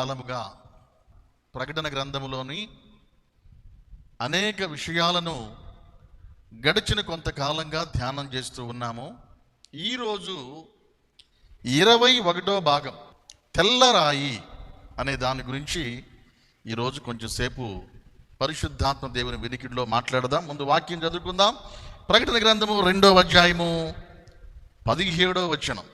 కాలముగా ప్రకటన గ్రంథములోని అనేక విషయాలను గడిచిన కొంతకాలంగా ధ్యానం చేస్తూ ఉన్నాము. ఈరోజు ఇరవై ఒకటో భాగం తెల్లరాయి అనే దాని గురించి ఈరోజు కొంచెం సేపు పరిశుద్ధాత్మ దేవుని వినికిడిలో మాట్లాడదాం. ముందు వాక్యం చదువుకుందాం. ప్రకటన గ్రంథము రెండో అధ్యాయము పదిహేడో వచనం.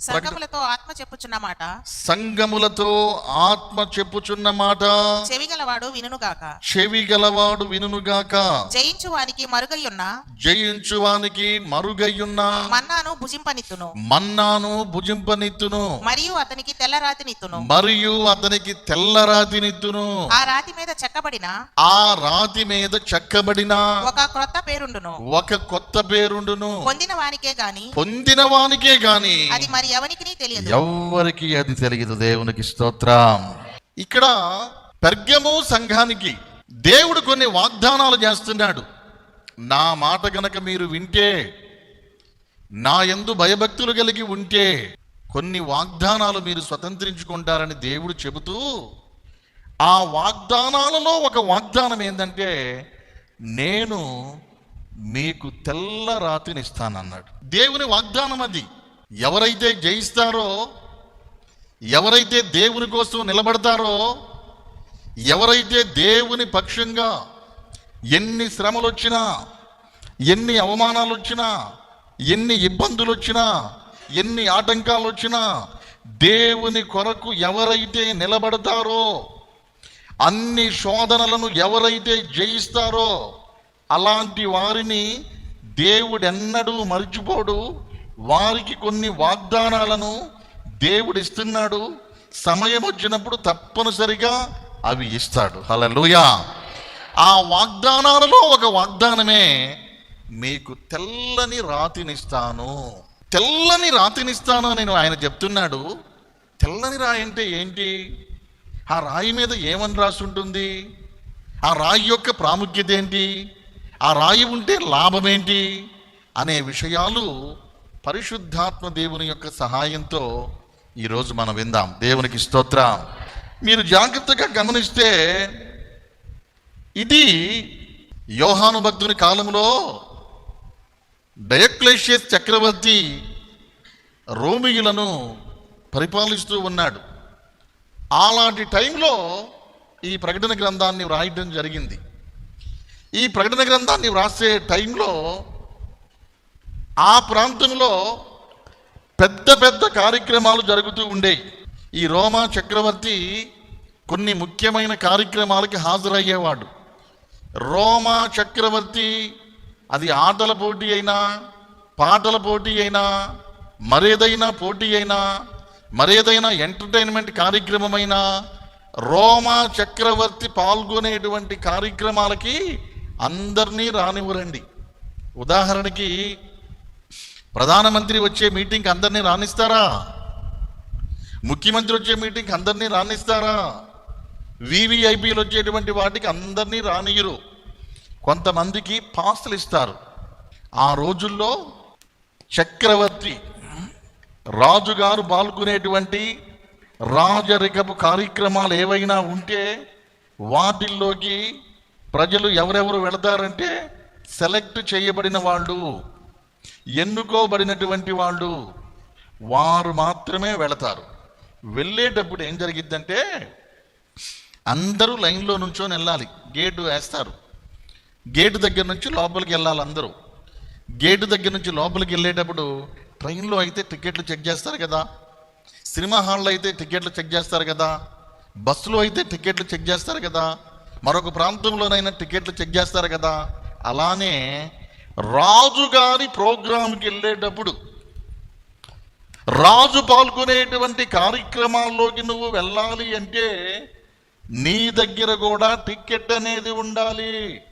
సంఘములతో ఆత్మ చెప్పుచున్న మాట సంగములతో ఆత్మ చెప్పుచున్న మాట చెవిగలవాడు వినుగాక చెవి గలవాడు వినుగాక జయించు వానికి మరుగయ్యున్న జయించువానికి మరుగయ్యున్న మన్నాను భుజింపనిత్తును. మన్నాను భుజింపనిత్తును. మరియు అతనికి తెల్లరాతినిత్తును. మరియు అతనికి తెల్లరాతినిత్తును. ఆ రాతి మీద చెక్కబడిన? ఆ రాతి మీద చెక్కబడిన? ఒక క్రొత్త పేరుండును. ఒక కొత్త పేరుండును. పొందిన వానికే గాని? పొందిన వానికే గాని? అది మరి ఎవనికి తెలియదు. ఎవ్వరికి అది తెలియదు? దేవునికి స్తోత్రం. ఇక్కడ పెర్గము సంఘానికి దేవుడు కొన్ని వాగ్దానాలు చేస్తున్నాడు. నా మాట గనక మీరు వింటే నా యందు భయభక్తులు కలిగి ఉంటే కొన్ని వాగ్దానాలు మీరు స్వతంత్రించుకుంటారని దేవుడు చెబుతూ ఆ వాగ్దానాలలో ఒక వాగ్దానం ఏంటంటే నేను మీకు తెల్ల రాతిని ఇస్తానన్నాడు. దేవుని వాగ్దానం అది. ఎవరైతే జయిస్తారో ఎవరైతే దేవుని కోసం నిలబడతారో ఎవరైతే దేవుని పక్షంగా ఎన్ని శ్రమలు వచ్చినా ఎన్ని అవమానాలు వచ్చినా ఎన్ని ఇబ్బందులు వచ్చినా ఎన్ని ఆటంకాలు వచ్చినా దేవుని కొరకు ఎవరైతే నిలబడతారో అన్ని శోధనలను ఎవరైతే జయిస్తారో అలాంటి వారిని దేవుడెన్నడూ మర్చిపోడు. వారికి కొన్ని వాగ్దానాలను దేవుడు ఇస్తున్నాడు. సమయం వచ్చినప్పుడు తప్పనిసరిగా అవి ఇస్తాడు. హలలుయా ఆ వాగ్దానాలలో ఒక వాగ్దానమే మీకు తెల్లని రాతినిస్తాను. తెల్లని రాతినిస్తాను అని ఆయన చెప్తున్నాడు. తెల్లని రాయి అంటే ఏంటి? ఆ రాయి మీద ఏమని రాసి ఉంటుంది ఆ రాయి యొక్క ప్రాముఖ్యత ఏంటి? ఆ రాయి ఉంటే లాభమేంటి అనే విషయాలు పరిశుద్ధాత్మ దేవుని యొక్క సహాయంతో ఈరోజు మనం విందాం. దేవునికి స్తోత్ర. మీరు జాగ్రత్తగా గమనిస్తే ఇది యోహాను భక్తుని కాలంలో డయక్లేషియస్ చక్రవర్తి రోమియులను పరిపాలిస్తూ ఉన్నాడు. అలాంటి టైంలో ఈ ప్రకటన గ్రంథాన్ని వ్రాయడం జరిగింది. ఈ ప్రకటన గ్రంథాన్ని వ్రాసే టైంలో ఆ ప్రాంతంలో పెద్ద పెద్ద కార్యక్రమాలు జరుగుతూ ఉండేవి ఈ రోమా చక్రవర్తి కొన్ని ముఖ్యమైన కార్యక్రమాలకి హాజరయ్యేవాడు. రోమా చక్రవర్తి అది ఆటల పోటీ అయినా పాటల పోటీ అయినా మరేదైనా పోటీ అయినా మరేదైనా ఎంటర్టైన్మెంట్ కార్యక్రమమైనా రోమా చక్రవర్తి పాల్గొనేటువంటి కార్యక్రమాలకి అందరినీ రానివ్వరండి. ఉదాహరణకి ప్రధానమంత్రి వచ్చే మీటింగ్కి అందరినీ రాణిస్తారా ముఖ్యమంత్రి వచ్చే మీటింగ్కి అందరినీ రాణిస్తారా వివిఐపీలు వచ్చేటువంటి వాటికి అందరినీ రానియరు కొంతమందికి పాస్లు ఇస్తారు. ఆ రోజుల్లో చక్రవర్తి రాజుగారు పాల్గొనేటువంటి రాజరికపు కార్యక్రమాలు ఏవైనా ఉంటే వాటిల్లోకి ప్రజలు ఎవరెవరు వెళతారంటే సెలెక్ట్ చేయబడిన వాళ్ళు. ఎన్నుకోబడినటువంటి వాళ్ళు వారు మాత్రమే వెళతారు. వెళ్ళేటప్పుడు ఏం జరిగిద్దంటే అందరూ లైన్లో నుంచొని వెళ్ళాలి. గేటు వేస్తారు. గేటు దగ్గర నుంచి లోపలికి వెళ్ళాలి అందరూ. గేటు దగ్గర నుంచి లోపలికి వెళ్ళేటప్పుడు ట్రైన్లో అయితే టికెట్లు చెక్ చేస్తారు కదా. సినిమా హాల్లో అయితే టికెట్లు చెక్ చేస్తారు కదా. బస్సులో అయితే టికెట్లు చెక్ చేస్తారు కదా. మరొక ప్రాంతంలోనైనా టికెట్లు చెక్ చేస్తారు కదా. అలానే రాజుగారి ప్రోగ్రాంకి వెళ్ళేటప్పుడు రాజు పాల్గొనేటువంటి కార్యక్రమాల్లోకి నువ్వు వెళ్ళాలి అంటే నీ దగ్గర కూడా టిక్కెట్ అనేది ఉండాలి.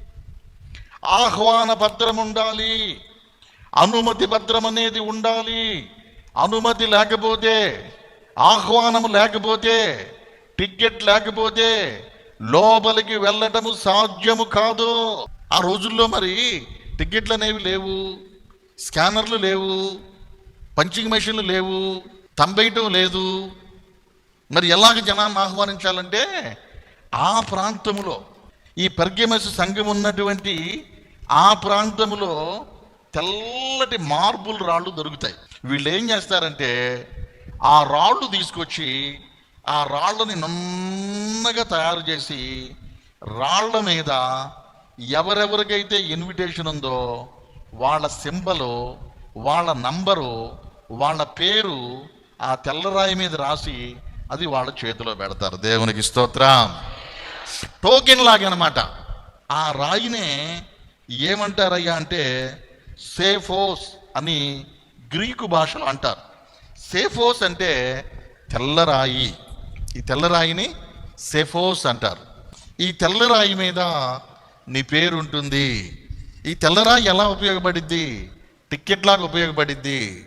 ఆహ్వాన పత్రం ఉండాలి. అనుమతి పత్రం అనేది ఉండాలి. అనుమతి లేకపోతే ఆహ్వానం లేకపోతే టిక్కెట్ లేకపోతే లోపలికి వెళ్ళటము సాధ్యము కాదు. ఆ రోజుల్లో మరి టికెట్లు అనేవి లేవు స్కానర్లు లేవు పంచింగ్ మెషిన్లు లేవు తంబేయటం లేదు. మరి ఎలాగ జనాన్ని ఆహ్వానించాలంటే ఆ ప్రాంతంలో ఈ పర్గెమస్ సంఘం ఉన్నటువంటి ఆ ప్రాంతంలో తెల్లటి మార్బుల్ రాళ్ళు దొరుకుతాయి. వీళ్ళు ఏం చేస్తారంటే ఆ రాళ్ళు తీసుకొచ్చి ఆ రాళ్ళని నున్నగా తయారు చేసి రాళ్ళ మీద ఎవరెవరికైతే ఇన్విటేషన్ ఉందో వాళ్ళ సింబలు వాళ్ళ నంబరు వాళ్ళ పేరు ఆ తెల్లరాయి మీద రాసి అది వాళ్ళ చేతిలో పెడతారు. దేవునికి స్తోత్రం. టోకెన్ లాగనమాట ఆ రాయినే ఏమంటారయ్యా అంటే సేఫోస్ అని గ్రీకు భాషలో అంటారు. సేఫోస్ అంటే తెల్లరాయి. ఈ తెల్లరాయిని సేఫోస్ అంటారు. ఈ తెల్లరాయి మీద నీ పేరు ఉంటుంది ఈ తెల్లరాయి ఎలా ఉపయోగపడిద్ది? టిక్కెట్లాగా ఉపయోగపడిద్ది?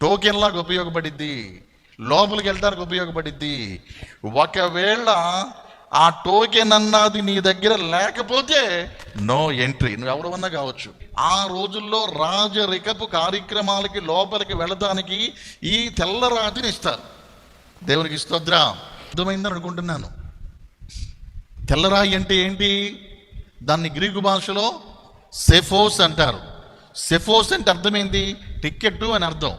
టోకెన్లాగా ఉపయోగపడిద్ది? లోపలికి వెళ్ళడానికి ఉపయోగపడిద్ది? ఒకవేళ ఆ టోకెన్ అన్నది నీ దగ్గర లేకపోతే నో ఎంట్రీ. నువ్వు ఎవడమన్నా కావచ్చు. ఆ రోజుల్లో రాజరికపు కార్యక్రమాలకి లోపలికి వెళ్ళడానికి ఈ తెల్లరాతిని ఇస్తారు. దేవునికి స్తోత్రం. అర్థమైందని అనుకుంటున్నాను. తెల్లరాయి అంటే ఏంటి? దాన్ని గ్రీకు భాషలో సెఫోస్ అంటారు. సెఫోస్ అంటే అర్థం ఏంటి? టికెట్ అని అర్థం.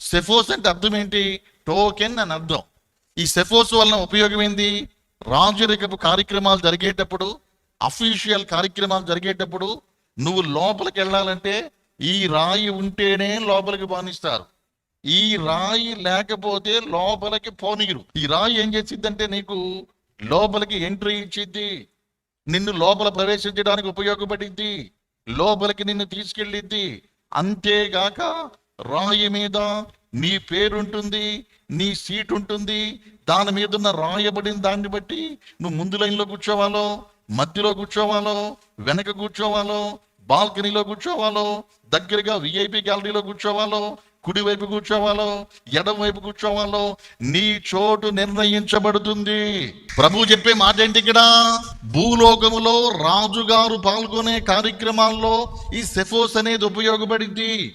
సెఫోస్ అంటే అర్థం ఏంటి? టోకెన్ అని అర్థం. ఈ సెఫోస్ వలన ఉపయోగం ఏంది రాజరికపు కార్యక్రమాలు జరిగేటప్పుడు అఫీషియల్ కార్యక్రమాలు జరిగేటప్పుడు నువ్వు లోపలికి వెళ్ళాలంటే ఈ రాయి ఉంటేనే లోపలికి బానిస్తారు. ఈ రాయి లేకపోతే లోపలికి పోనీరు ఈ రాయి ఏం చేసిద్దంటే నీకు లోపలికి ఎంట్రీ ఇచ్చిద్ది. నిన్ను లోపల ప్రవేశించడానికి ఉపయోగపడింది. లోపలికి నిన్ను తీసుకెళ్ళింది. అంతేగాక రాయి మీద నీ పేరుంటుంది నీ సీట్ ఉంటుంది దాని మీద ఉన్న రాయబడిన దాన్ని బట్టి నువ్వు ముందు లైన్లో కూర్చోవాలో మధ్యలో కూర్చోవాలో వెనక కూర్చోవాలో బాల్కనీలో కూర్చోవాలో దగ్గరగా విఐపి గ్యాలరీలో కూర్చోవాలో కుడివైపు కూర్చోవాలో ఎడమవైపు కూర్చోవాలో నీ చోటు నిర్ణయించబడుతుంది. ప్రభు చెప్పే మాట ఏంటి ఇక్కడ? భూలోకములో రాజుగారు పాల్గొనే కార్యక్రమాల్లో ఈ సెఫోస్ అనేది ఉపయోగపడింది.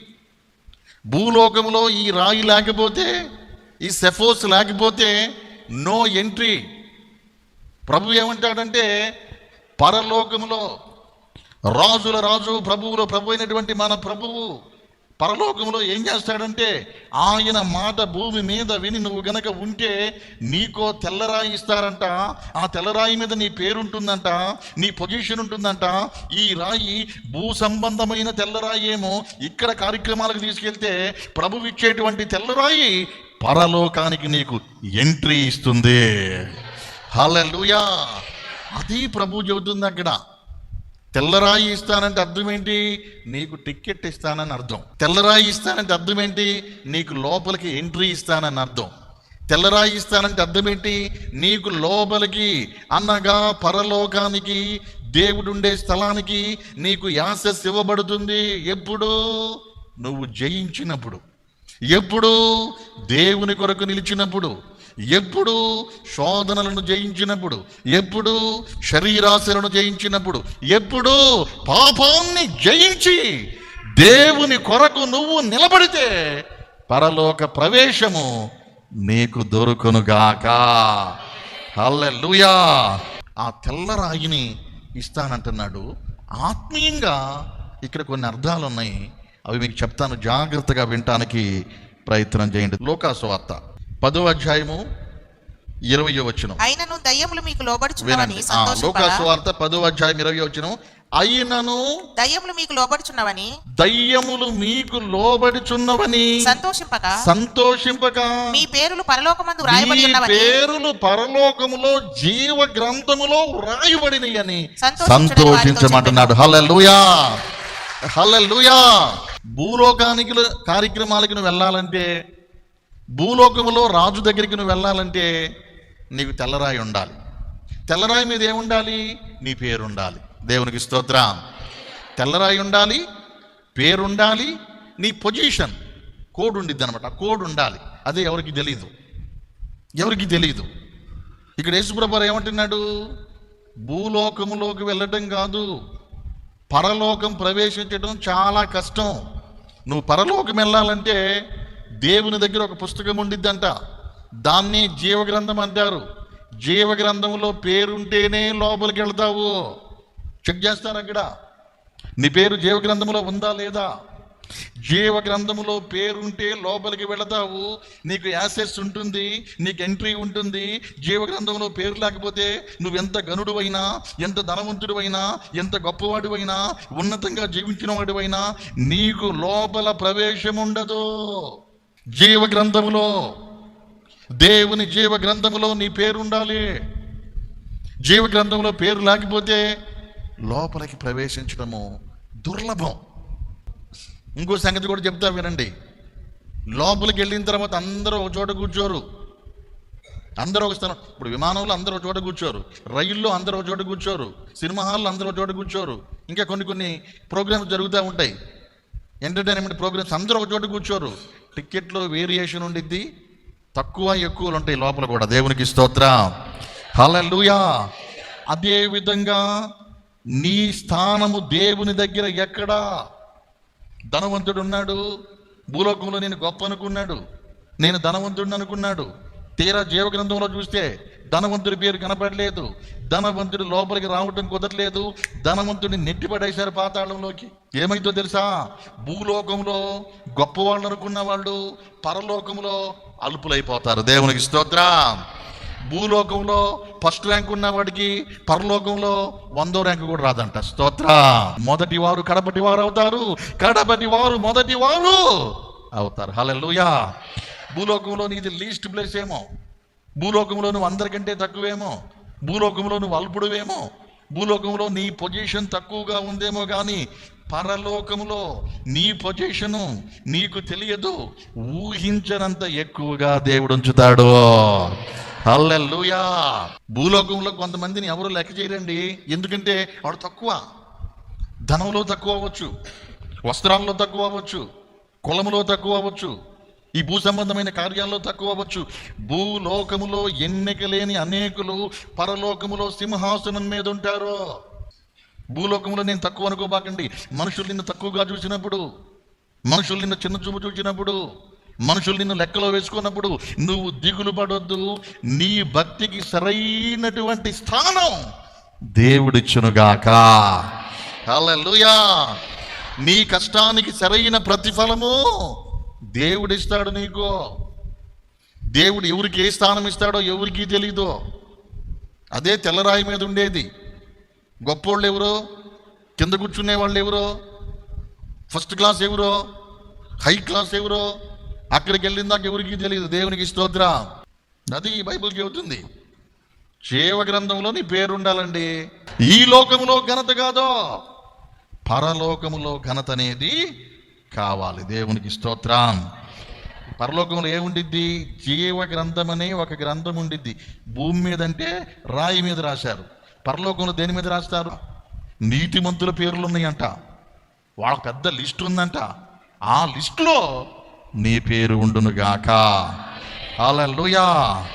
భూలోకములో ఈ రాయి లేకపోతే ఈ సెఫోస్ లేకపోతే నో ఎంట్రీ. ప్రభు ఏమంటాడంటే పరలోకములో రాజుల రాజు ప్రభువులో ప్రభు అయినటువంటి మన ప్రభువు పరలోకంలో ఏం చేస్తాడంటే ఆయన మాట భూమి మీద విని నువ్వు గనక ఉంటే నీకో తెల్లరాయి ఇస్తారంట. ఆ తెల్లరాయి మీద నీ పేరుంటుందంట నీ పొజిషన్ ఉంటుందంట. ఈ రాయి భూ సంబంధమైన తెల్లరాయి ఏమో ఇక్కడ కార్యక్రమాలకు తీసుకెళ్తే ప్రభు ఇచ్చేటువంటి తెల్లరాయి పరలోకానికి నీకు ఎంట్రీ ఇస్తుంది. హల్లెలూయా! అది ప్రభు చెబుతుంది అక్కడ. తెల్లరాయి ఇస్తానంటే అర్థం ఏంటి? నీకు టికెట్ ఇస్తానని అర్థం. తెల్లరాయి ఇస్తానంటే అర్థం ఏంటి? నీకు లోపలికి ఎంట్రీ ఇస్తానని అర్థం. తెల్లరాయి ఇస్తానంటే అర్థం ఏంటి? నీకు లోపలికి అనగా పరలోకానికి దేవుడు ఉండే స్థలానికి నీకు యాసెస్ ఇవ్వబడుతుంది. ఎప్పుడు? నువ్వు జయించినప్పుడు. ఎప్పుడు? దేవుని కొరకు నిలిచినప్పుడు. ఎప్పుడు శోధనలను జయించినప్పుడు ఎప్పుడు శరీరాశలను జయించినప్పుడు ఎప్పుడు పాపాన్ని జయించి దేవుని కొరకు నువ్వు నిలబడితే పరలోక ప్రవేశము నీకు దొరుకునుగాక. హల్లెలూయా. ఆ తెల్లరాయిని ఇస్తానంటున్నాడు. ఆత్మీయంగా ఇక్కడ కొన్ని అర్థాలు ఉన్నాయి అవి మీకు చెప్తాను. జాగ్రత్తగా వినటానికి ప్రయత్నం చేయండి. లోకాసు వార్త. పదో అధ్యాయము ఇరవయో వచనం. అయినను దయ్యములు మీకు లోబడుచున్నవని వినండి. ఆ, లోకాసు సంతోషపడ వార్త పదో అధ్యాయం ఇరవై వచనం. అయినను దయ్యములు మీకు లోబడుచున్నవని దయ్యములు మీకు లోబడుచున్నవని సంతోషింపక సంతోషింపక. మీ పేరులు పరలోకమందు రాయబడి ఉన్నవని పేరులు పరలోకములో జీవ గ్రంథములో వ్రాయబడినవి అని సంతోషించమంటున్నాడు హల్లెలూయా! హల్లెలూయా! భూలోకానికి కార్యక్రమాలకి వెళ్ళాలంటే భూలోకంలో రాజు దగ్గరికి నువ్వు వెళ్ళాలంటే నీకు తెల్లరాయి ఉండాలి. తెల్లరాయి మీద ఏముండాలి? నీ పేరు ఉండాలి దేవునికి స్తోత్రం. తెల్లరాయి ఉండాలి పేరుండాలి నీ పొజిషన్ కోడ్ ఉండిద్ది అనమాట కోడ్ ఉండాలి అదే ఎవరికి తెలియదు ఎవరికి తెలియదు ఇక్కడ యేసుప్రభారు ఏమంటున్నాడు? భూలోకములోకి వెళ్ళటం కాదు పరలోకం ప్రవేశించడం చాలా కష్టం. నువ్వు పరలోకం వెళ్ళాలంటే దేవుని దగ్గర ఒక పుస్తకం ఉండిద్దంట. దాన్ని జీవగ్రంథం అంటారు. జీవగ్రంథంలో పేరుంటేనే లోపలికి వెళ్తావు. చెక్ చేస్తారు అక్కడ? నీ పేరు జీవగ్రంథంలో ఉందా లేదా? జీవగ్రంథములో పేరుంటే లోపలికి వెళతావు. నీకు యాసెస్ ఉంటుంది నీకు ఎంట్రీ ఉంటుంది. జీవగ్రంథంలో పేరు లేకపోతే నువ్వెంత గనుడువైనా ఎంత ధనవంతుడివైనా ఎంత గొప్పవాడివైనా ఉన్నతంగా జీవించిన వాడివైనా నీకు లోపల ప్రవేశం ఉండదు. జీవ గ్రంథములో దేవుని జీవ గ్రంథములో నీ పేరు ఉండాలి జీవ గ్రంథంలో పేరు లేకపోతే లోపలికి ప్రవేశించడము దుర్లభం. ఇంకో సంగతి కూడా చెప్తా వినండి. లోపలికి వెళ్ళిన తర్వాత అందరూ ఒక చోట కూర్చోరు. అందరూ ఒక స్థలం ఇప్పుడు విమానంలో అందరూ ఒక చోట కూర్చోరు. రైల్లో అందరూ ఒక చోట కూర్చోరు. సినిమా హాల్లో అందరూ ఒక చోట కూర్చోరు. ఇంకా కొన్ని కొన్ని ప్రోగ్రామ్స్ జరుగుతూ ఉంటాయి. ఎంటర్టైన్మెంట్ ప్రోగ్రామ్స్ అందరూ ఒక చోట కూర్చోరు. టికెట్లో వేరియేషన్ ఉండిద్ది తక్కువ ఎక్కువలు ఉంటాయి లోపల కూడా. దేవునికి స్తోత్ర. హల్లెలూయా. అదే విధంగా నీ స్థానము దేవుని దగ్గర ఎక్కడా? ధనవంతుడు ఉన్నాడు భూలోకంలో నేను గొప్ప అనుకున్నాడు. నేను ధనవంతుడిని అనుకున్నాడు. తీరా జీవగ్రంథంలో చూస్తే ధనవంతుడి పేరు కనపడలేదు. ధనవంతుడు లోపలికి రావటం కుదరలేదు. ధనవంతుడిని నెట్టిపడేశారు పాతాళంలోకి. ఏమైందో తెలుసా? భూలోకంలో గొప్పవాళ్ళు అనుకున్న వాళ్ళు పరలోకంలో అల్పులైపోతారు. దేవునికి స్తోత్ర. భూలోకంలో ఫస్ట్ ర్యాంక్ ఉన్నవాడికి పరలోకంలో వందో ర్యాంక్ కూడా రాదంట. స్తోత్ర. మొదటి వారు కడపటి వారు అవుతారు. కడపటి వారు మొదటి వారు అవుతారు. హలో భూలోకంలో నీది లీస్ట్ ప్లేస్ ఏమో. భూలోకంలో నువ్వు అందరికంటే తక్కువేమో? భూలోకంలో నువ్వు అల్పుడువేమో? భూలోకంలో నీ పొజిషన్ తక్కువగా ఉందేమో కానీ పరలోకంలో నీ పొజిషను నీకు తెలియదు. ఊహించనంత ఎక్కువగా దేవుడు ఉంచుతాడు అల్లెల్లుయా భూలోకంలో కొంతమందిని ఎవరు లెక్క చేయరండి? ఎందుకంటే వాడు తక్కువ. ధనంలో తక్కువ అవ్వచ్చు వస్త్రాల్లో తక్కువ అవ్వచ్చు కులంలో తక్కువ అవ్వచ్చు ఈ భూ సంబంధమైన కార్యాల్లో తక్కువ అవ్వచ్చు. భూలోకములో ఎన్నిక లేని అనేకులు పరలోకములో సింహాసనం మీద ఉంటారు? భూలోకంలో నేను తక్కువ అనుకోబాకండి. మనుషులు నిన్ను తక్కువగా చూసినప్పుడు మనుషులు నిన్ను చిన్న చూపు చూసినప్పుడు మనుషులు నిన్ను లెక్కలో వేసుకున్నప్పుడు నువ్వు దిగులు పడొద్దు. నీ భక్తికి సరైనటువంటి స్థానం దేవుడిచ్చునుగాక. హల్లెలూయా. నీ కష్టానికి సరైన ప్రతిఫలము దేవుడిస్తాడు నీకు. దేవుడు ఎవరికి ఏ స్థానం ఇస్తాడో ఎవరికి తెలీదు. అదే తెల్లరాయి మీద ఉండేది. గొప్పోళ్ళు ఎవరో? కింద కూర్చునే వాళ్ళు ఎవరో? ఫస్ట్ క్లాస్ ఎవరో? హై క్లాస్ ఎవరో? అక్కడికి వెళ్ళిందాక ఎవరికి తెలియదు దేవునికి స్తోత్ర. అది ఈ బైబిల్ చెబుతుంది. జీవ గ్రంథంలో నీ పేరుండాలండి. ఈ లోకములో ఘనత కాదో? పరలోకములో ఘనత అనేది కావాలి. దేవునికి స్తోత్రం. పరలోకంలో ఏముండిద్ది? జీవ గ్రంథం అనే ఒక గ్రంథం ఉండిద్ది. భూమి మీద అంటే రాయి మీద రాశారు. పరలోకంలో దేని మీద రాస్తారు? నీతిమంతుల పేర్లు ఉన్నాయంట. వాళ్ళ పెద్ద లిస్ట్ ఉందంట. ఆ లిస్టులో నీ పేరు ఉండునుగాక హల్లెలూయా.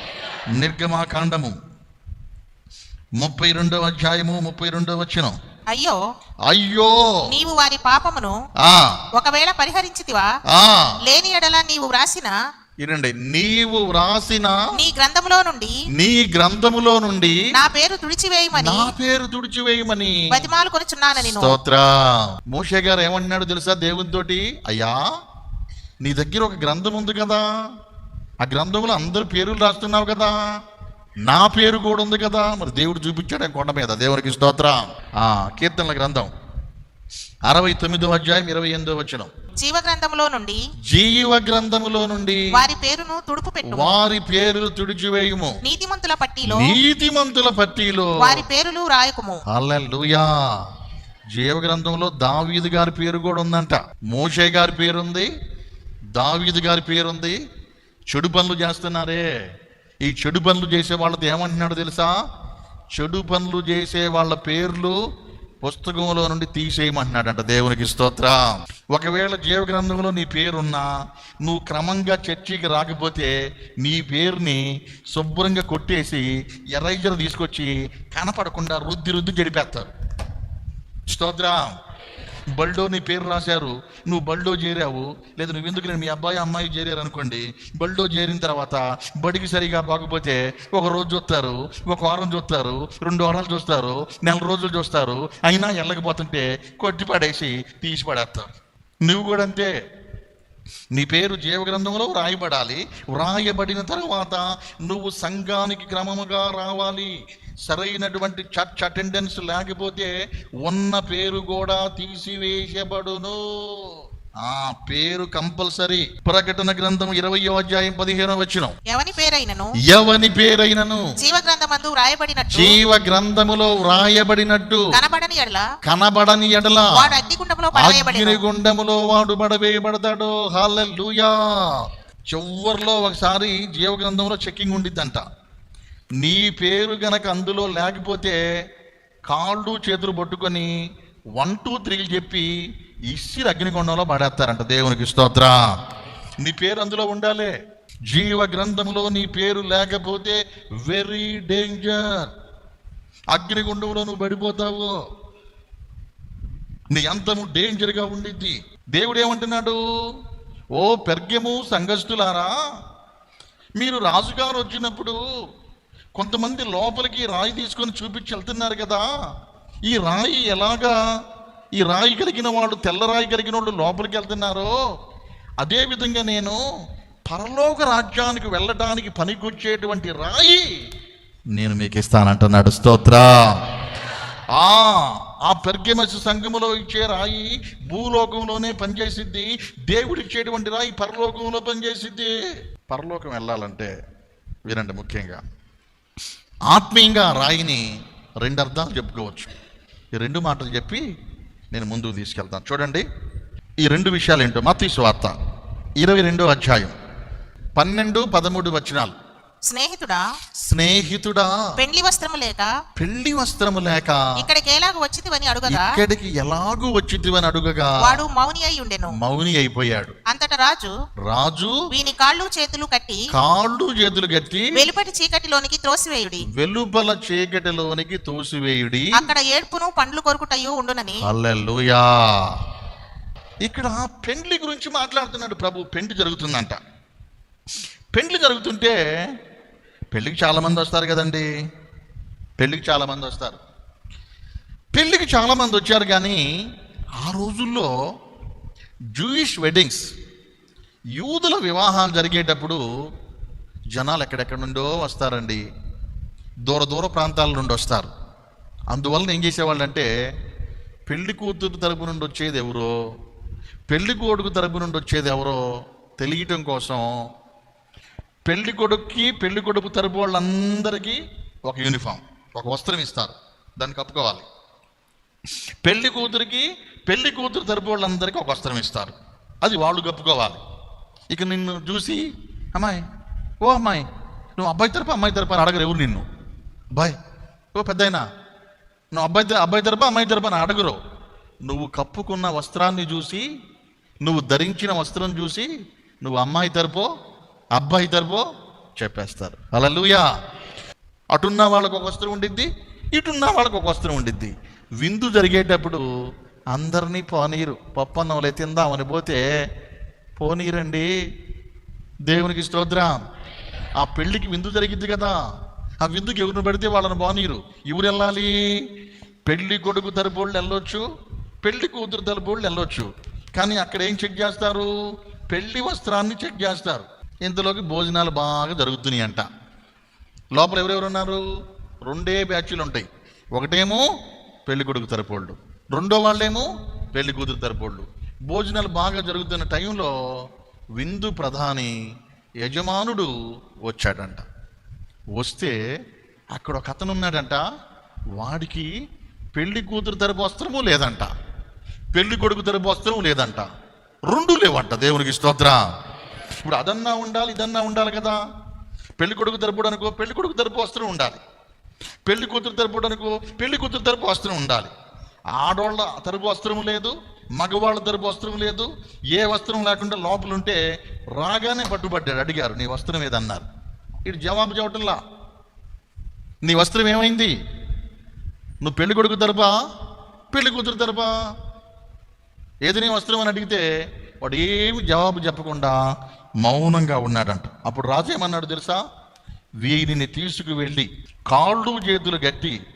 నిర్గమాకాండము. ముప్పై రెండవ అధ్యాయము ముప్పై రెండవ వచ్చినం అయ్యో అయ్యో. నీవు వారి పాపమును ఒకవేళ పరిహరించితివా? లేని ఎడల నీవు వ్రాసిన ఇరండి నీవు వ్రాసిన నీ గ్రంథములో నుండి నీ గ్రంథములో నుండి నా పేరు తుడిచివేయమని నా పేరు తుడిచివేయమని బతిమాలు కొనుచున్నాను నేను స్తోత్ర. మోషే గారు ఏమన్నాడు తెలుసా దేవునితోటి? అయ్యా నీ దగ్గర ఒక గ్రంథం ఉంది కదా. ఆ గ్రంథంలో అందరు పేర్లు రాస్తున్నావు కదా. నా పేరు కూడా ఉంది కదా. మరి దేవుడు చూపించాడు ఆ కొండ మీద? దేవునికి స్తోత్ర. ఆ కీర్తనల గ్రంథం. అరవై తొమ్మిదో అధ్యాయం ఇరవై ఎనిమిదో వచ్చిన జీవ గ్రంథములో నుండి జీవ గ్రంథములో నుండి వారి పేరును తుడుపు పెట్టు వారి పేర్లు తుడిచివేయుము. నీతిమంతుల పట్టిలో నీతిమంతుల పట్టీలో వారి పేరులు రాయకుము. హల్లెలూయా. జీవ గ్రంథంలో దావీదు గారి పేరు కూడా ఉందంట. మోషే గారి పేరు ఉంది దావీదు గారి పేరు ఉంది చెడు పనులు చేస్తున్నారే. ఈ చెడు పనులు చేసే వాళ్ళది ఏమంటున్నాడు తెలుసా? చెడు పనులు చేసే వాళ్ళ పేర్లు పుస్తకంలో నుండి తీసేయమంటున్నాడంట. దేవునికి స్తోత్ర. ఒకవేళ జీవ గ్రంథంలో నీ పేరున్నా నువ్వు క్రమంగా చర్చికి రాకపోతే నీ పేరుని శుభ్రంగా కొట్టేసి ఎరైజర్ తీసుకొచ్చి కనపడకుండా రుద్ది రుద్ది గడిపేస్తారు. స్తోత్రం. బల్డో నీ పేరు రాశారు నువ్వు బల్డో చేరావు లేదా నువ్వు ఎందుకు మీ అబ్బాయి అమ్మాయి చేరారు అనుకోండి బల్డో చేరిన తర్వాత బడికి సరిగా బాగపోతే ఒక రోజు చూస్తారు ఒక వారం చూస్తారు రెండు వారాలు చూస్తారు నెల రోజులు చూస్తారు అయినా వెళ్ళకపోతుంటే కొట్టి పడేసి తీసి పడేస్తారు. నువ్వు కూడా అంతే. నీ పేరు జీవగ్రంథంలో వ్రాయబడాలి వ్రాయబడిన తర్వాత నువ్వు సంఘానికి క్రమముగా రావాలి. సరైనటువంటి చర్చ్ అటెండెన్స్ లేకపోతే ఉన్న పేరు కూడా తీసివేయబడును. ఆ పేరు కంపల్సరీ. ప్రకటన గ్రంథం ఇరవయో అధ్యాయం పదిహేనో వచ్చిన ఎవని పేరైనను? ఎవని పేరైనను? జీవ గ్రంథమందు వ్రాయబడినట్టు. జీవ గ్రంథములో వ్రాయబడినట్టు. కనబడని ఎడల? కనబడని ఎడల. వాడు అగ్నిగుండములో వాడు పడవేయబడతాడు. హాలూయా చివర్లో ఒకసారి జీవ గ్రంథంలో చెక్కింగ్ ఉండిద్దంట. నీ పేరు గనక అందులో లేకపోతే కాళ్ళు చేతులు పట్టుకొని వన్ టూ త్రీలు చెప్పి ఇసిరి అగ్నికొండంలో పడేస్తారంట. దేవునికి స్తోత్ర. నీ పేరు అందులో ఉండాలి. జీవ గ్రంథంలో నీ పేరు లేకపోతే వెరీ డేంజర్ అగ్నిగుండంలో నువ్వు పడిపోతావు. నీ అంతము డేంజర్గా ఉండిద్ది. దేవుడు ఏమంటున్నాడు ఓ పెర్గెము సంఘస్థులారా మీరు రాజుగారు వచ్చినప్పుడు కొంతమంది లోపలికి రాయి తీసుకొని చూపించి వెళ్తున్నారు కదా. ఈ రాయి ఎలాగా? ఈ రాయి కలిగిన వాళ్ళు తెల్ల రాయి కలిగిన వాళ్ళు లోపలికి వెళ్తున్నారో? అదేవిధంగా నేను పరలోక రాజ్యానికి వెళ్ళడానికి పనికొచ్చేటువంటి రాయి నేను మీకు ఇస్తానంటున్నాడు. స్తోత్ర. ఆ ఆ పెర్గెమస్ సంఘములో ఇచ్చే రాయి భూలోకంలోనే పనిచేసిద్ది. దేవుడు ఇచ్చేటువంటి రాయి పరలోకంలో పనిచేసిద్ది. పరలోకం వెళ్ళాలంటే వినండి ముఖ్యంగా. ఆత్మీయంగా రాయిని రెండు అర్థాలు చెప్పుకోవచ్చు. ఈ రెండు మాటలు చెప్పి నేను ముందుకు తీసుకెళ్తాను. చూడండి ఈ రెండు విషయాలు ఏంటో? మతీ వార్త ఇరవై రెండో అధ్యాయం పన్నెండు పదమూడు వచనాలు. స్నేహితుడా? స్నేహితుడా? పెండ్లి వస్త్రము లేక? పెళ్ళి వస్త్రము లేక? ఇక్కడికి ఎలాగ వచ్చితివని అడుగగా ఇక్కడికి ఎలాగూ వచ్చిటివని అడుగగా? వాడు మౌని అయి ఉండెను. మౌని అయిపోయాడు. అంతట రాజు రాజు వీని కాళ్ళు చేతులు కట్టి కాళ్ళు చేతులు గట్టి వెలుపటి చీకటిలోనికి త్రోసివేయుడి. వెలుపల చీకటిలోనికి తోసివేయుడి. అక్కడ ఏడ్పును పండ్లు కొరుకుటయు ఉండునని. హల్లెలూయా. ఇక్కడ పెండ్లి గురించి మాట్లాడుతున్నాడు ప్రభు. పెండ్లి జరుగుతుందంట. పెండ్లి జరుగుతుంటే పెళ్ళికి చాలా మంది వస్తారు కదండి. పెళ్ళికి చాలా మంది వస్తారు. పెళ్ళికి చాలా మంది వచ్చారు కానీ ఆ రోజుల్లో జూయిష్ వెడ్డింగ్స్ యూదుల వివాహాలు జరిగేటప్పుడు జనాలు ఎక్కడెక్కడుండో వస్తారండి. దూర దూర ప్రాంతాల నుండి వస్తారు. అందువలన ఏం చేసేవాళ్ళంటే పెళ్ళి కూతురు తరపు నుండి వచ్చేది ఎవరో పెళ్ళి కొడుకు తరపు నుండి వచ్చేది ఎవరో తెలియటం కోసం పెళ్ళి కొడుక్కి పెళ్ళి కొడుకు తరపు వాళ్ళందరికీ ఒక యూనిఫామ్ ఒక వస్త్రం ఇస్తారు. దాన్ని కప్పుకోవాలి. పెళ్ళి కూతురికి పెళ్ళి కూతురు తరపు వాళ్ళందరికీ ఒక వస్త్రం ఇస్తారు. అది వాళ్ళు కప్పుకోవాలి. ఇక నిన్ను చూసి అమ్మాయి ఓ అమ్మాయి నువ్వు అబ్బాయి తరపు అమ్మాయి తరపు అని అడగరు ఎవరు నిన్ను. బాయ్ ఓ పెద్దయినా నువ్వు అబ్బాయి అబ్బాయి తరపు అమ్మాయి తరపు అని అడగరు. నువ్వు కప్పుకున్న వస్త్రాన్ని చూసి నువ్వు ధరించిన వస్త్రం చూసి నువ్వు అమ్మాయి తరపో అబ్బాయి తరపో చెప్పేస్తారు. అలా లూయా అటున్న వాళ్ళకు ఒక వస్త్రం ఉండిద్ది ఇటున్న వాళ్ళకు ఒక వస్త్రం ఉండిద్ది. విందు జరిగేటప్పుడు అందరినీ పోనీరు పప్పన్నంలే తిందామని పోతే పోనీరండి. దేవునికి స్తోత్రం. ఆ పెళ్ళికి విందు జరిగిద్ది కదా ఆ విందుకి ఎవరిని పెడితే వాళ్ళని పోనీరు. ఎవరు వెళ్ళాలి? పెళ్ళి కొడుకు తరపోళ్ళు వెళ్ళొచ్చు పెళ్ళి కూతురు తరపోళ్ళు వెళ్ళొచ్చు. కానీ అక్కడ ఏం చెక్ చేస్తారు? పెళ్ళి వస్త్రాన్ని చెక్ చేస్తారు. ఇంతలోకి భోజనాలు బాగా జరుగుతున్నాయి అంట లోపల ఎవరెవరు ఉన్నారు రెండే బ్యాచ్లు ఉంటాయి ఒకటేమో పెళ్ళి కొడుకు తరపోళ్ళు రెండో వాళ్ళేమో పెళ్ళి కూతురు తరపోళ్ళు భోజనాలు బాగా జరుగుతున్న టైంలో విందు ప్రధాని యజమానుడు వచ్చాడంట. వస్తే అక్కడ ఒక అతను ఉన్నాడంట వాడికి పెళ్ళి కూతురు తరపు వస్త్రము లేదంట. పెళ్ళి కొడుకు తరపు వస్త్రము లేదంట. రెండు లేవంట దేవునికి స్తోత్ర. ఇప్పుడు అదన్నా ఉండాలి ఇదన్నా ఉండాలి కదా. పెళ్ళి కొడుకు తరపుడు అనుకో పెళ్ళి కొడుకు తరపు వస్త్రం ఉండాలి. పెళ్ళి కూతురు తరపుడు అనుకో పెళ్ళి కూతురు తరపు వస్త్రం ఉండాలి. ఆడవాళ్ళ తరపు వస్త్రం లేదు మగవాళ్ళ తరపు వస్త్రం లేదు ఏ వస్త్రం లేకుండా లోపల ఉంటే రాగానే పట్టుబడ్డాడు అడిగారు నీ వస్త్రం ఏదన్నారు? ఇటు జవాబు చెప్పటంలా నీ వస్త్రం ఏమైంది? నువ్వు పెళ్ళి కొడుకు తరపా? పెళ్ళి కూతురు తరపా? ఏది నీ వస్త్రం? అని అడిగితే వాడు ఏమి జవాబు చెప్పకుండా మౌనంగా ఉన్నాడంట. అప్పుడు రాజు ఏమన్నాడు తెలుసా? వీరిని తీసుకువెళ్ళి కాళ్ళు చేతులు గట్టి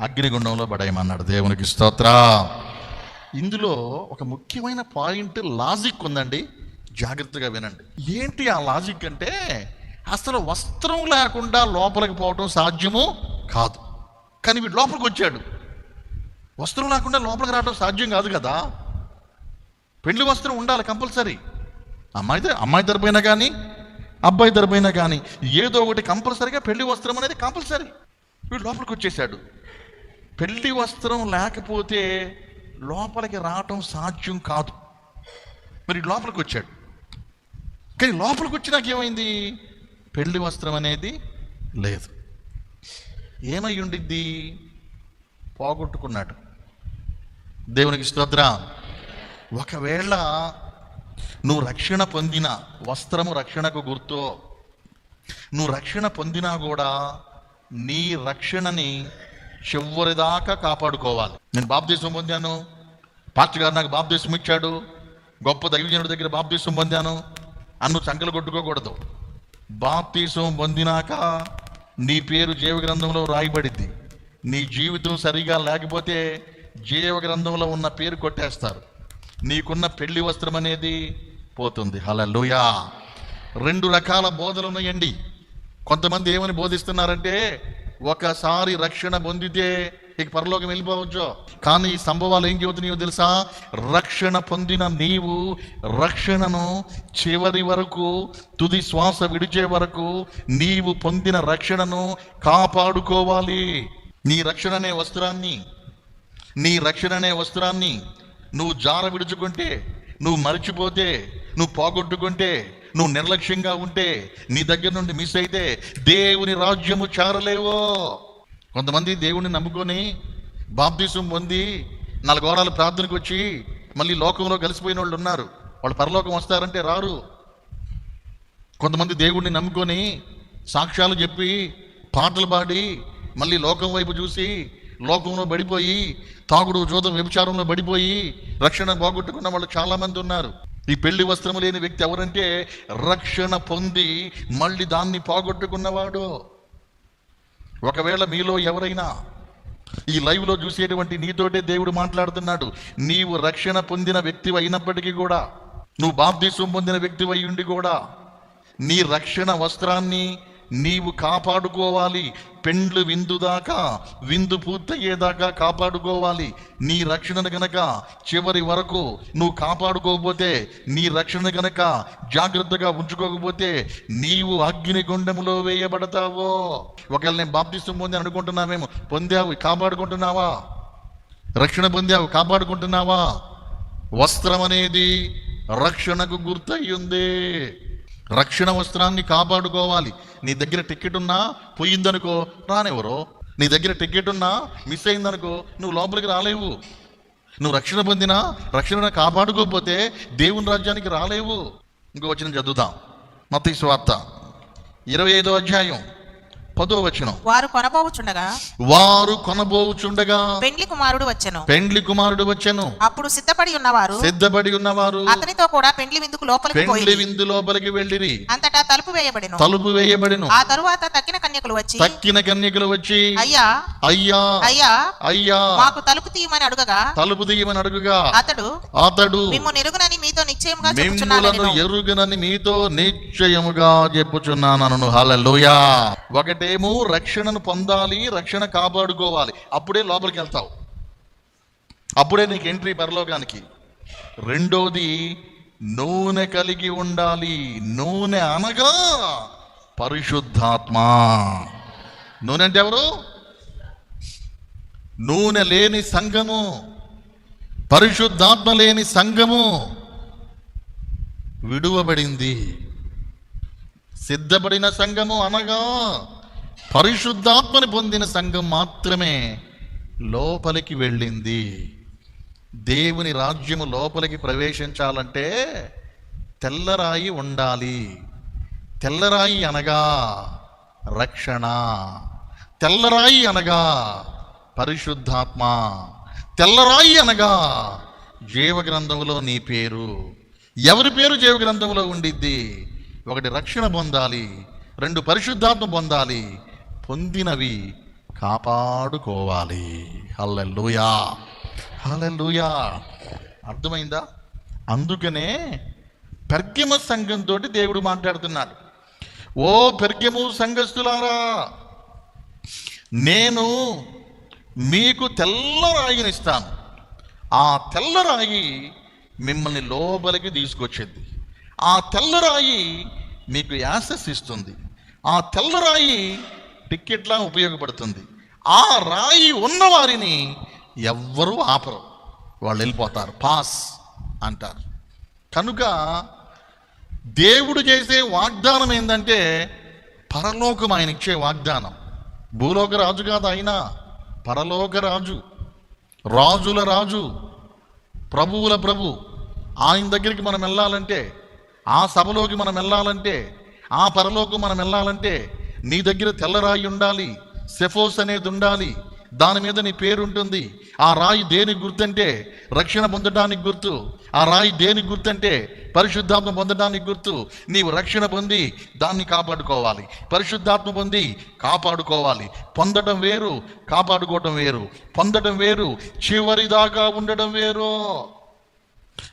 అగ్నిగుండంలో పడేయమన్నాడు. దేవునికి స్తోత్ర. ఇందులో ఒక ముఖ్యమైన పాయింట్ లాజిక్ ఉందండి. జాగ్రత్తగా వినండి. ఏంటి ఆ లాజిక్ అంటే అసలు వస్త్రం లేకుండా లోపలికి పోవటం సాధ్యము కాదు. కానీ వీడు లోపలికి వచ్చాడు. వస్త్రం లేకుండా లోపలికి రావడం సాధ్యం కాదు కదా? పెళ్ళి వస్త్రం ఉండాలి కంపల్సరీ. అమ్మాయి అమ్మాయి తరపైనా కానీ అబ్బాయి తరపైనా కానీ ఏదో ఒకటి కంపల్సరీగా పెళ్ళి వస్త్రం అనేది కంపల్సరీ. వీడు లోపలికి వచ్చేసాడు. పెళ్ళి వస్త్రం లేకపోతే లోపలికి రావటం సాధ్యం కాదు. మరి లోపలికి వచ్చాడు. కానీ లోపలికి వచ్చినాక ఏమైంది? పెళ్ళి వస్త్రం అనేది లేదు. ఏమై ఉండిద్ది పోగొట్టుకున్నాడు. దేవునికి స్తోత్ర. ఒకవేళ నువ్వు రక్షణ పొందిన వస్త్రము రక్షణకు గుర్తు. నువ్వు రక్షణ పొందినా కూడా నీ రక్షణని చివరిదాకా కాపాడుకోవాలి. నేను బాప్తీసం పొందాను. పాస్టర్ గారు నాకు బాప్తీసం ఇచ్చాడు. గొప్ప దైవజనుడి దగ్గర బాప్తీసం పొందాను. అన్ను చంకలు కొట్టుకోకూడదు. బాప్తీసం పొందినాక నీ పేరు జీవ గ్రంథంలో రాయబడింది నీ జీవితం సరిగా లేకపోతే జీవ గ్రంథంలో ఉన్న పేరు కొట్టేస్తారు. నీకున్న పెళ్ళి వస్త్రం అనేది పోతుంది. హలలుయా రెండు రకాల బోధలు ఉన్నాయండి కొంతమంది ఏమని బోధిస్తున్నారంటే ఒకసారి రక్షణ పొందితే ఇక పరలోకం వెళ్ళిపోవచ్చు. కానీ ఈ సంభవాలు ఏం చెబుతున్నాయో తెలుసా? రక్షణ పొందిన నీవు రక్షణను చివరి వరకు తుది శ్వాస విడిచే వరకు నీవు పొందిన రక్షణను కాపాడుకోవాలి. నీ రక్షణ అనే వస్త్రాన్ని. నీ రక్షణ అనే వస్త్రాన్ని. నువ్వు జార విడుచుకుంటే నువ్వు మర్చిపోతే నువ్వు పోగొట్టుకుంటే నువ్వు నిర్లక్ష్యంగా ఉంటే నీ దగ్గర నుండి మిస్ అయితే దేవుని రాజ్యము చారలేవో. కొంతమంది దేవుణ్ణి నమ్ముకొని బాప్తీసం పొంది నాలుగు ప్రార్థనకు వచ్చి మళ్ళీ లోకంలో కలిసిపోయిన వాళ్ళు ఉన్నారు. వాళ్ళు పరలోకం వస్తారంటే రారు. కొంతమంది దేవుణ్ణి నమ్ముకొని సాక్ష్యాలు చెప్పి పాటలు పాడి మళ్ళీ లోకం వైపు చూసి లోకంలో పడిపోయి తాగుడు జోదం వ్యభిచారంలో పడిపోయి రక్షణ పోగొట్టుకున్న వాళ్ళు చాలా మంది ఉన్నారు. ఈ పెళ్ళి వస్త్రము లేని వ్యక్తి ఎవరంటే రక్షణ పొంది మళ్ళీ దాన్ని పోగొట్టుకున్నవాడు. ఒకవేళ మీలో ఎవరైనా ఈ లైవ్లో చూసేటువంటి నీతోటే దేవుడు మాట్లాడుతున్నాడు. నీవు రక్షణ పొందిన వ్యక్తి అయినప్పటికీ కూడా నువ్వు బాప్తీసం పొందిన వ్యక్తి అయి ఉండి కూడా నీ రక్షణ వస్త్రాన్ని నీవు కాపాడుకోవాలి. పెండ్లు విందు దాకా విందు పూర్తయ్యేదాకా కాపాడుకోవాలి. నీ రక్షణను గనక చివరి వరకు నువ్వు కాపాడుకోకపోతే నీ రక్షణ గనక జాగ్రత్తగా ఉంచుకోకపోతే నీవు అగ్నిగుండంలో వేయబడతావో. ఒకవేళ నేను బాప్తిస్తూ పొంది అనుకుంటున్నావేమో. పొందావు కాపాడుకుంటున్నావా? రక్షణ పొందావు కాపాడుకుంటున్నావా? వస్త్రం అనేది రక్షణకు గుర్తయ్యింది. రక్షణ వస్త్రాన్ని కాపాడుకోవాలి. నీ దగ్గర టికెట్ ఉన్నా పోయిందనుకో రానివ్వరు. నీ దగ్గర టికెట్ ఉన్నా మిస్ అయిందనుకో నువ్వు లోపలికి రాలేవు. నువ్వు రక్షణ పొందినా రక్షణ కాపాడుకోకపోతే దేవుని రాజ్యానికి రాలేవు. ఇంకో వచ్చిన చదువుతాం మత్తయి స్వార్త. ఇరవై ఐదో అధ్యాయం. పదో వచనం వారు కొనబోవుచుండగా? వారు కొనబోచుండగా పెండ్లి కుమారుడు వచ్చెను. పెండ్లి కుమారుడు వచ్చెను. అప్పుడు సిద్ధపడి ఉన్నవారు సిద్ధపడి ఉన్నవారు అతనితో కూడా పెండ్లి విందుకు లోపలికి పెండ్లి విందు లోపలికి వెళ్ళిరి. అంతటా తలుపు వేయబడెను. తలుపు వేయబడిను. ఆ తరువాత తక్కిన కన్యకులు వచ్చి తక్కిన కన్యకులు వచ్చి అయ్యా అయ్యా అయ్యా అయ్యా మాకు తలుపు తీయమని అడుగగా? తలుపు తీయమని అడుగుగా అతడు అతడు మిమ్ము నెరుగునని మీతో నిశ్చయముగా చెప్పుచున్నాను ఎరుగనని మీతో నిశ్చయముగా చెప్పుచున్నాను హల్లెలూయా. ఒకటేమో రక్షణను పొందాలి రక్షణ కాపాడుకోవాలి. అప్పుడే లోపలికి వెళ్తావు. అప్పుడే నీకు ఎంట్రీ పరలోకానికి. రెండోది నూనె కలిగి ఉండాలి. నూనె అనగా పరిశుద్ధాత్మ. నూనె అంటే ఎవరు? నూనె లేని సంఘము పరిశుద్ధాత్మ లేని సంఘము విడువబడింది. సిద్ధపడిన సంఘము అనగా పరిశుద్ధాత్మని పొందిన సంఘం మాత్రమే లోపలికి వెళ్ళింది. దేవుని రాజ్యము లోపలికి ప్రవేశించాలంటే తెల్లరాయి ఉండాలి. తెల్లరాయి అనగా రక్షణ. తెల్లరాయి అనగా పరిశుద్ధాత్మ. తెల్లరాయి అనగా జీవగ్రంథములో నీ పేరు. ఎవరి పేరు జీవగ్రంథములో ఉండిద్ది? ఒకటి రక్షణ పొందాలి. రెండు పరిశుద్ధాత్మ పొందాలి. పొందినవి కాపాడుకోవాలి. హల్లెల్లుయా హల్లెల్లుయా అర్థమైందా? అందుకనే పెర్గెమ సంఘంతో దేవుడు మాట్లాడుతున్నాడు. ఓ పెర్గము సంఘస్థులారా నేను మీకు తెల్ల రాయినిస్తాను. ఆ తెల్ల రాయి మిమ్మల్ని లోపలికి తీసుకొచ్చేది. ఆ తెల్ల రాయి మీకు యాసెస్ ఇస్తుంది. ఆ తెల్ల రాయి టిక్కెట్లా ఉపయోగపడుతుంది. ఆ రాయి ఉన్నవారిని ఎవ్వరూ ఆపరు. వాళ్ళు వెళ్ళిపోతారు. పాస్ అంటారు. కనుక దేవుడు చేసే వాగ్దానం ఏంటంటే పరలోకం ఆయన ఇచ్చే వాగ్దానం. భూలోక రాజు కాదు ఆయన. పరలోక రాజు. రాజుల రాజు. ప్రభువుల ప్రభు. ఆయన దగ్గరికి మనం వెళ్ళాలంటే ఆ సభలోకి మనం వెళ్ళాలంటే ఆ పరలోకి మనం వెళ్ళాలంటే నీ దగ్గర తెల్లరాయి ఉండాలి సెఫోస్ అనేది ఉండాలి దాని మీద నీ పేరు ఉంటుంది ఆ రాయి దేనికి గుర్తంటే రక్షణ పొందడానికి గుర్తు. ఆ రాయి దేనికి గుర్తంటే పరిశుద్ధాత్మ పొందడానికి గుర్తు. నీవు రక్షణ పొంది దాన్ని కాపాడుకోవాలి. పరిశుద్ధాత్మ పొంది కాపాడుకోవాలి. పొందడం వేరు కాపాడుకోవడం వేరు. పొందడం వేరు చివరి దాకా ఉండడం వేరు.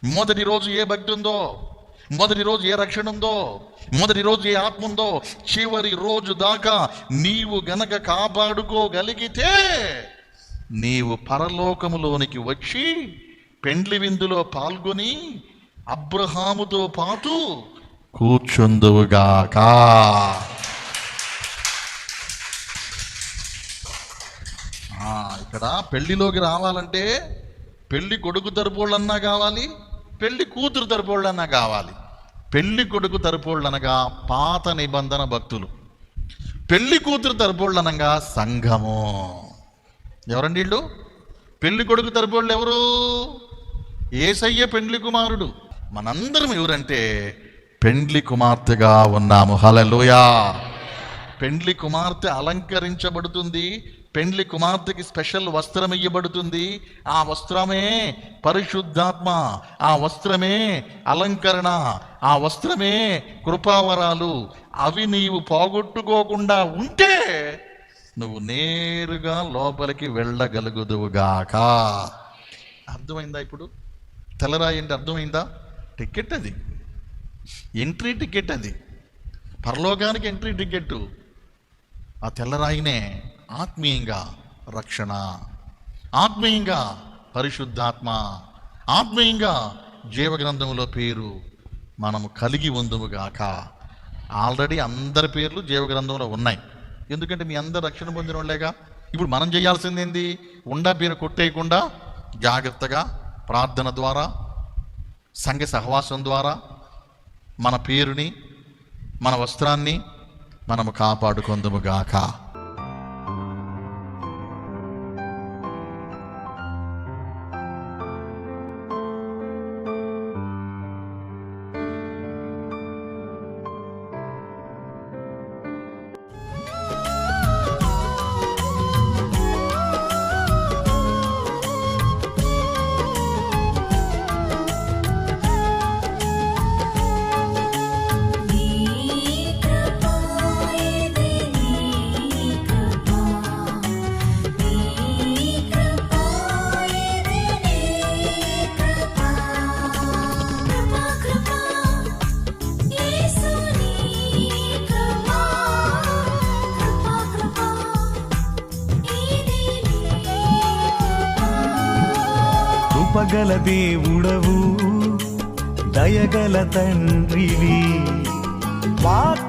మొదటి రోజు ఏ భక్తి ఉందో మొదటి రోజు ఏ రక్షణ ఉందో మొదటి రోజు ఏ ఆత్మ ఉందో చివరి రోజు దాకా నీవు గనక కాపాడుకోగలిగితే నీవు పరలోకములోనికి వచ్చి పెండ్లి విందులో పాల్గొని అబ్రహాముతో పాటు కూర్చుందువుగాక. ఇక్కడ పెళ్ళిలోకి రావాలంటే పెళ్ళి కొడుకు తరపోళ్ళన్నా కావాలి పెళ్ళి కూతురు తరపోళ్ళన్నా కావాలి. పెళ్ళి కొడుకు తరపోళ్ళనగా పాత నిబంధన భక్తులు. పెళ్ళి కూతురు తరపోళ్ళనగా సంఘము. ఎవరండి వీళ్ళు? పెళ్ళి కొడుకు తరపోళ్ళు ఎవరు? ఏసయ్య పెండ్లి కుమారుడు. మనందరం ఎవరంటే పెండ్లి కుమార్తెగా ఉన్నాము. హలలోయా పెండ్లి కుమార్తె అలంకరించబడుతుంది. పెండ్లి కుమార్తెకి స్పెషల్ వస్త్రం ఇవ్వబడుతుంది ఆ వస్త్రమే పరిశుద్ధాత్మ ఆ వస్త్రమే అలంకరణ ఆ వస్త్రమే కృపావరాలు. అవి నీవు పోగొట్టుకోకుండా ఉంటే నువ్వు నేరుగా లోపలికి వెళ్ళగలుగుదువుగాక అర్థమైందా ఇప్పుడు? తెల్లరాయండి అర్థమైందా? టికెట్ అది. ఎంట్రీ టికెట్ అది. పరలోకానికి ఎంట్రీ టికెట్ ఆ తెల్లరాయినే ఆత్మీయంగా రక్షణ ఆత్మీయంగా పరిశుద్ధాత్మ ఆత్మీయంగా జీవగ్రంథంలో పేరు మనము కలిగి ఉందుముగాక ఆల్రెడీ అందరి పేర్లు జీవగ్రంథంలో ఉన్నాయి. ఎందుకంటే మీ అందరు రక్షణ పొందిన వాళ్ళేగా ఇప్పుడు మనం చేయాల్సింది ఏంది ఉండా పేరు కొట్టేయకుండా జాగ్రత్తగా ప్రార్థన ద్వారా సంఘ సహవాసం ద్వారా మన పేరుని మన వస్త్రాన్ని మనము కాపాడుకుందుముగాక దేవుడవు దయగల తండ్రివి. వాక్